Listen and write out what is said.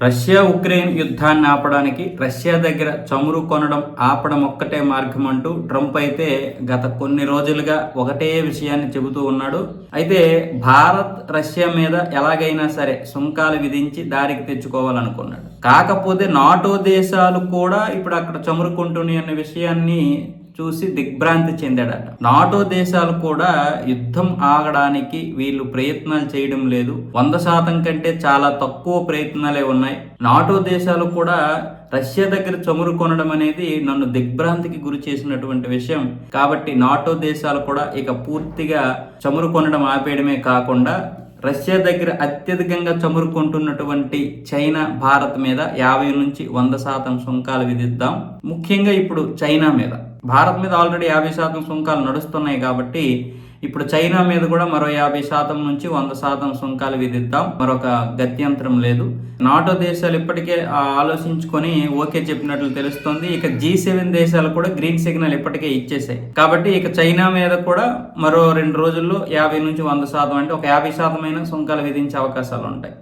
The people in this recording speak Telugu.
రష్యా ఉక్రెయిన్ యుద్ధాన్ని ఆపడానికి రష్యా దగ్గర చమురు కొనడం ఆపడం ఒక్కటే మార్గం అంటూ ట్రంప్ అయితే గత కొన్ని రోజులుగా ఒకటే విషయాన్ని చెబుతూ ఉన్నాడు. అయితే భారత్ రష్యా మీద ఎలాగైనా సరే సుంకాలు విధించి దారికి తెచ్చుకోవాలనుకున్నాడు. కాకపోతే నాటో దేశాలు కూడా ఇప్పుడు అక్కడ చమురుకుంటున్నాయి అన్న అనే విషయాన్ని చూసి దిగ్భ్రాంతి చెందాడట. నాటో దేశాలు కూడా యుద్ధం ఆగడానికి వీళ్ళు ప్రయత్నాలు చేయడం లేదు. వంద శాతం కంటే చాలా తక్కువ ప్రయత్నాలే ఉన్నాయి. నాటో దేశాలు కూడా రష్యా దగ్గర చమురు కొనడం అనేది నన్ను దిగ్భ్రాంతికి గురి చేసినటువంటి విషయం. కాబట్టి నాటో దేశాలు కూడా ఇక పూర్తిగా చమురు కొనడం ఆపేయడమే కాకుండా రష్యా దగ్గర అత్యధికంగా చమురు కొంటున్నటువంటి చైనా భారత్ మీద యాభై నుంచి వంద శాతం సుంకాలు విధిద్దాం. ముఖ్యంగా ఇప్పుడు చైనా మీద. భారత్ మీద ఆల్రెడీ యాభై శాతం సుంకాలు నడుస్తున్నాయి కాబట్టి ఇప్పుడు చైనా మీద కూడా మరో యాభై శాతం నుంచి వంద శాతం సుంకాలు విధిద్దాం. మరొక గత్యంతరం లేదు. నాటో దేశాలు ఇప్పటికే ఆలోచించుకొని ఓకే చెప్పినట్లు తెలుస్తుంది. ఇక జీ సెవెన్ దేశాలు కూడా గ్రీన్ సిగ్నల్ ఇప్పటికే ఇచ్చేసాయి. కాబట్టి ఇక చైనా మీద కూడా మరో రెండు రోజుల్లో యాభై నుంచి వంద శాతం అంటే ఒక యాభై శాతమైన సుంకాలు విధించే అవకాశాలు ఉంటాయి.